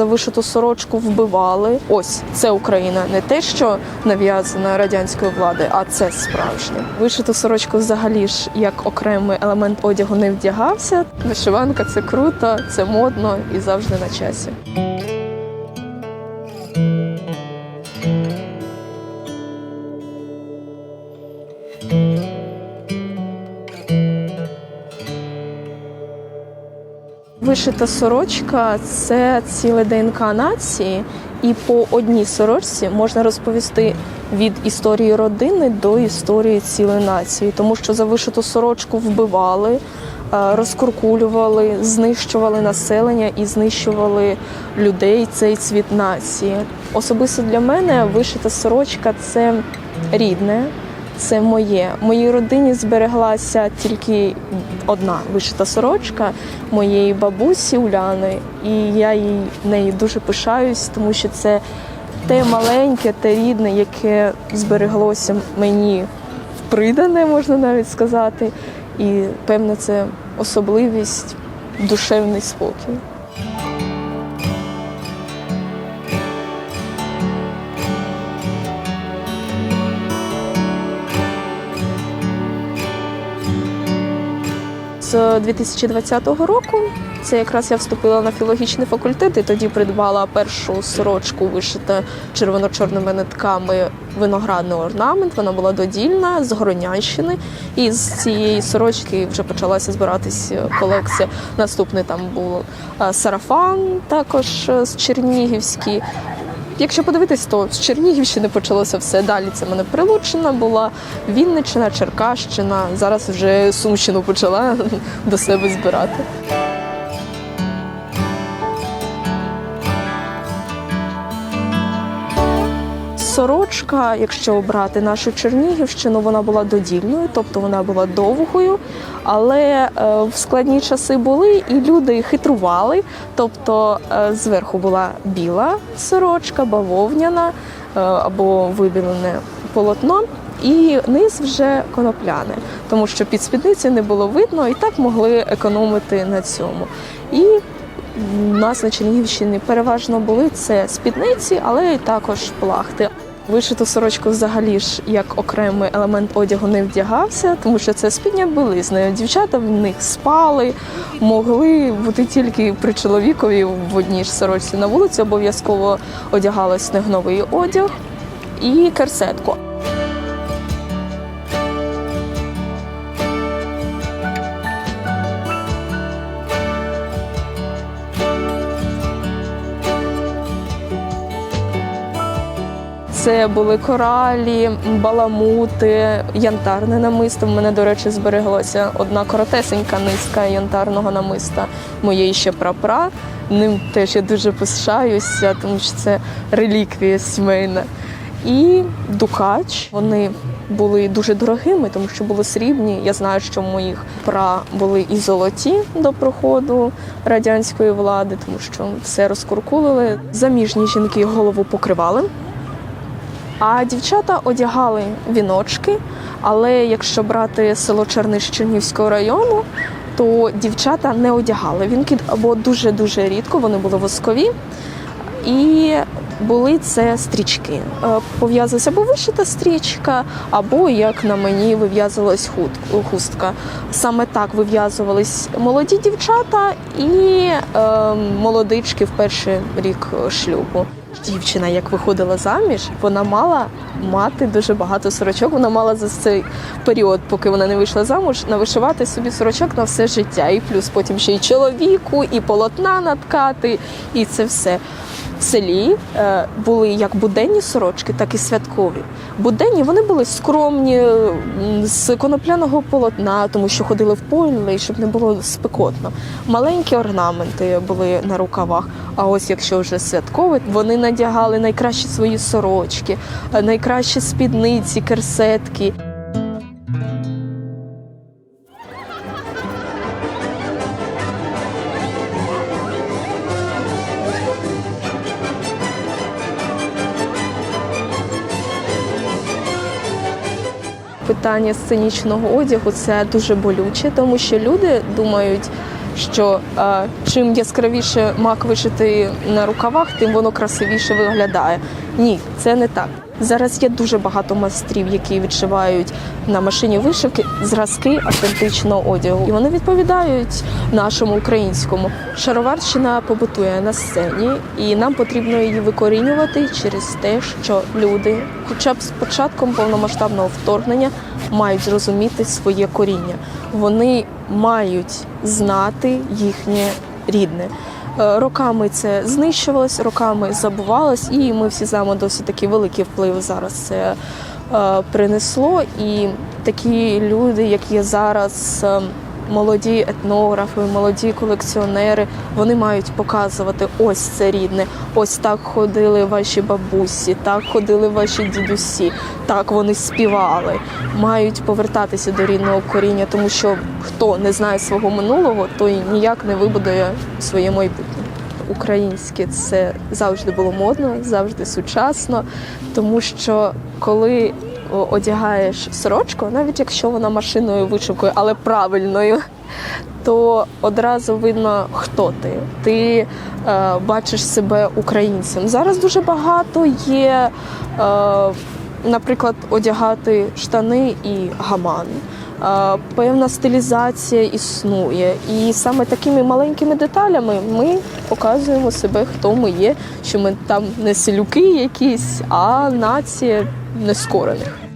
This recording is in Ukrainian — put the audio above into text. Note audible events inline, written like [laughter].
за вишиту сорочку вбивали. Ось це Україна, не те, що нав'язана радянською владою, а це справжнє. Вишиту сорочку взагалі ж як окремий елемент одягу не вдягався. Вишиванка це круто, це модно і завжди на часі. Вишита сорочка це ціле ДНК нації, і по одній сорочці можна розповісти від історії родини до історії цілої нації, тому що за вишиту сорочку вбивали, е, розкуркулювали, знищували населення і знищували людей цей цвіт нації. Особисто для мене вишита сорочка це рідне, це моє. Моїй родині збереглася тільки одна вишита сорочка моєї бабусі Уляни, і я їй нею дуже пишаюсь, тому що це те маленьке, те рідне, яке збереглося мені придане, можна навіть сказати. І певно, це особливість, душевний спокій. З 2020 року це якраз я вступила на філологічний факультет і тоді придбала першу сорочку вишита червоно-чорними нитками виноградний орнамент. Вона була додільна з Горонянщини. І з цієї сорочки вже почалася збиратись колекція. Наступний там був е, сарафан, також е, з Чернігівський. Якщо подивитись, то з Чернігівщини почалося все. Далі це мене Прилучина була, Вінниччина, Черкащина. Зараз вже Сумщину почала [laughs] до себе збирати. Сорочка, якщо обрати нашу Чернігівщину, вона була додільною, тобто вона була довгою, але е, в складні часи були і люди хитрували. Тобто е, зверху була біла сорочка, бавовняна е, або вибілене полотно. І низ вже конопляне, тому що під спідниці не було видно, і так могли економити на цьому. І у нас на Чернігівщині переважно були це спідниці, але й також плахти. Вишиту сорочку взагалі ж як окремий елемент одягу не вдягався, тому що це спідня білизна. Дівчата в них спали, могли бути тільки при чоловікові в одній ж сорочці на вулиці. Обов'язково одягалась снегновий одяг і керсетку. Це були коралі, баламути, янтарне намисто. В мене, до речі, збереглося одна коротесенька низка янтарного намиста моєї ще прапра. Ним теж я дуже пишаюся, тому що це реліквія сімейна. І дукач. Вони були дуже дорогими, тому що були срібні. Я знаю, що моїх пра були і золоті до проходу радянської влади, тому що все розкуркулили. Заміжні жінки голову покривали. А дівчата одягали віночки, але якщо брати село Черниш Чернівського району, то дівчата не одягали вінки або дуже-дуже рідко, вони були воскові. І були це стрічки. Е, Пов'язувалася або вишита стрічка, або як на мені вив'язувалась хустка. Саме так вив'язувались молоді дівчата і е, молодички в перший рік шлюбу. Дівчина, як виходила заміж, вона мала мати дуже багато сорочок. Вона мала за цей період, поки вона не вийшла замуж, навишивати собі сорочок на все життя. І плюс потім ще й чоловіку, і полотна наткати, і це все. В селі е, були як буденні сорочки, так і святкові. Буденні вони були скромні з конопляного полотна, тому що ходили в поле, і щоб не було спекотно. Маленькі орнаменти були на рукавах. А ось якщо вже святкові, вони надягали найкращі свої сорочки, е, найкращі спідниці, керсетки. Питання сценічного одягу це дуже болюче, тому що люди думають, що е, чим яскравіше мак вишитий на рукавах, тим воно красивіше виглядає. Ні, це не так. Зараз є дуже багато майстрів, які відшивають на машині вишивки зразки автентичного одягу, і вони відповідають нашому українському. Шароварщина побутує на сцені, і нам потрібно її викорінювати через те, що люди, хоча б з початком повномасштабного вторгнення, мають зрозуміти своє коріння. Вони мають знати їхнє рідне. Е, Роками це знищувалось, роками забувалось, і ми всі знаємо досить такий великий вплив зараз це е, принесло. І такі люди, як є зараз, е, молоді етнографи, молоді колекціонери, вони мають показувати ось це рідне. Ось так ходили ваші бабусі, так ходили ваші дідусі, так вони співали. Мають повертатися до рідного коріння, тому що хто не знає свого минулого, той ніяк не вибудує своє майбутнє. Українське це завжди було модно, завжди сучасно, тому що коли одягаєш сорочку, навіть якщо вона машиною вишивкою, але правильною, то одразу видно, хто ти. Ти е, бачиш себе українцем. Зараз дуже багато є, е, наприклад, одягати штани і гаман. Певна стилізація існує, і саме такими маленькими деталями ми показуємо себе, хто ми є, що ми там не селюки якісь, а нація нескорених.